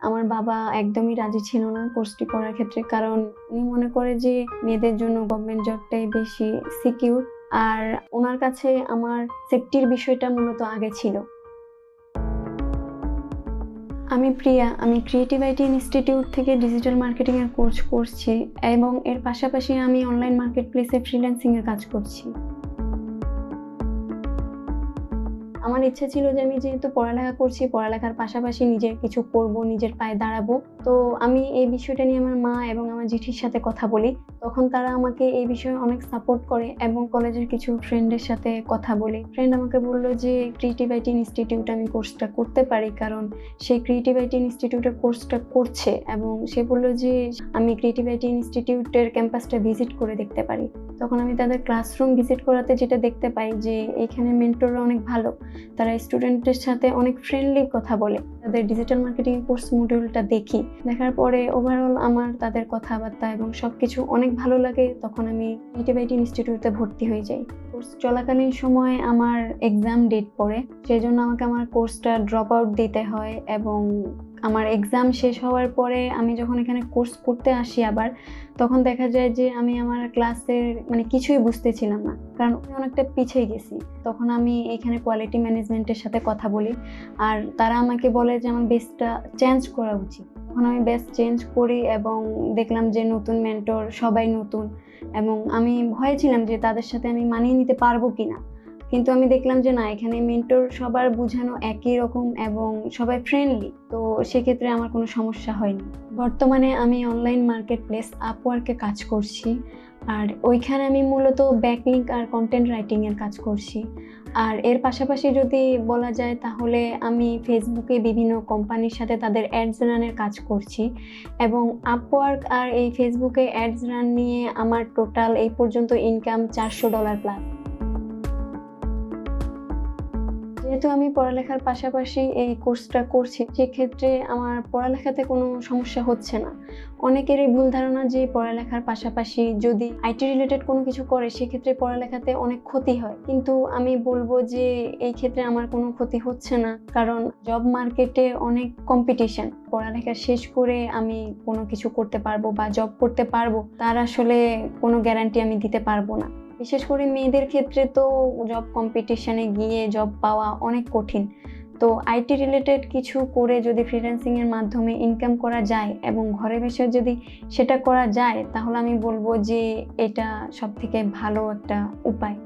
আমার বাবা একদমই রাজি ছিল না কোর্সটি করার ক্ষেত্রে। কারণ উনি মনে করে যে মেয়েদের জন্য গভর্নমেন্ট জবটাই বেশি সিকিউর আর ওনার কাছে আমার সেফটির বিষয়টা মূলত আগে ছিল। আমি প্রিয়া, আমি ক্রিয়েটিভ আইটি ইনস্টিটিউট থেকে ডিজিটাল মার্কেটিং এর কোর্স করছি এবং এর পাশাপাশি আমি অনলাইন মার্কেট প্লেসে ফ্রিল্যান্সিং এর কাজ করছি। আমার ইচ্ছা ছিল যে আমি যেহেতু পড়ালেখা করছি, পড়ালেখার পাশাপাশি নিজের কিছু করব নিজের পায়ে দাঁড়াবো। তো আমি এই বিষয়টা নিয়ে আমার মা এবং আমার জেঠির সাথে কথা বলি। তখন তারা আমাকে এই বিষয়ে অনেক সাপোর্ট করে এবং কলেজের কিছু ফ্রেন্ডের সাথে কথা বলি। ফ্রেন্ড আমাকে বলল যে ক্রিয়েটিভ আইটি ইনস্টিটিউট আমি কোর্সটা করতে পারি। কারণ সেই ক্রিয়েটিভ আইটি ইনস্টিটিউটের কোর্সটা করছে এবং সে বলল যে, আমি ক্রিয়েটিভ আইটি ইনস্টিটিউটের ক্যাম্পাসটা ভিজিট করে দেখতে পারি। তখন আমি তাদের ক্লাসরুম ভিজিট করাতে যেটা দেখতে পাই যে, এখানে মেন্টররা অনেক ভালো। তারা স্টুডেন্টদের সাথে অনেক ফ্রেন্ডলি কথা বলে। তাদের ডিজিটাল মার্কেটিং কোর্স মডিউলটা দেখি। দেখার পরে ওভারঅল আমার তাদের কথাবার্তা এবং সবকিছু অনেক ভালো লাগে। তখন আমি ইটিভাইটি ইনস্টিটিউটে ভর্তি হয়ে যাই। কোর্স চলাকালীন সময় আমার এক্সাম ডেট পড়ে সেই জন্য আমাকে আমার কোর্সটা ড্রপ আউট দিতে হয় এবং আমার এক্সাম শেষ হওয়ার পরে আমি যখন এখানে কোর্স করতে আসি আবার, তখন দেখা যায় যে আমি আমার ক্লাসের মানে কিছুই বুঝতেছিলাম না, কারণ আমি অনেকটা পিছিয়ে গেছি। তখন আমি এখানে কোয়ালিটি ম্যানেজমেন্টের সাথে কথা বলি, আর তারা আমাকে বলে যে আমার বেসটা চেঞ্জ করা উচিত। তখন আমি বেস চেঞ্জ করি এবং দেখলাম যে নতুন মেন্টর সবাই নতুন এবং আমি ভয়ে ছিলাম যে তাদের সাথে আমি মানিয়ে নিতে পারব কিনা। কিন্তু আমি দেখলাম যে না, এখানে মেন্টর সবার বোঝানো একই রকম এবং সবাই ফ্রেন্ডলি তো সেক্ষেত্রে আমার কোনো সমস্যা হয়নি। বর্তমানে আমি অনলাইন মার্কেট প্লেস আপওয়ার্কে কাজ করছি, আর ওইখানে আমি মূলত ব্যাকলিঙ্ক আর কন্টেন্ট রাইটিংয়ের কাজ করছি। আর এর পাশাপাশি যদি বলা যায় তাহলে আমি ফেসবুকে বিভিন্ন কোম্পানির সাথে তাদের অ্যাডস রানের কাজ করছি এবং আপওয়ার্ক আর এই ফেসবুকে অ্যাডস রান নিয়ে আমার টোটাল এই পর্যন্ত ইনকাম চারশো ডলার প্লাস যেহেতু আমি পড়ালেখার পাশাপাশি এই কোর্সটা করছি, সেক্ষেত্রে আমার পড়ালেখাতে কোনো সমস্যা হচ্ছে না। অনেকেরই ভুল ধারণা যে পড়ালেখার পাশাপাশি যদি আইটি রিলেটেড কোনো কিছু করে, সেক্ষেত্রে পড়ালেখাতে অনেক ক্ষতি হয়। কিন্তু আমি বলব যে এই ক্ষেত্রে আমার কোনো ক্ষতি হচ্ছে না, কারণ জব মার্কেটে অনেক কম্পিটিশন পড়ালেখা শেষ করে আমি কোনো কিছু করতে পারব বা জব করতে পারব, তার আসলে কোনো গ্যারান্টি আমি দিতে পারব না। বিশেষ করে মেয়েদের ক্ষেত্রে তো জব কম্পিটিশনে গিয়ে জব পাওয়া অনেক কঠিন। তো আইটি রিলেটেড কিছু করে যদি ফ্রিল্যান্সিং এর মাধ্যমে ইনকাম করা যায় এবং ঘরে বসে যদি সেটা করা যায়, তাহলে আমি বলব যে এটা সবথেকে ভালো একটা উপায়।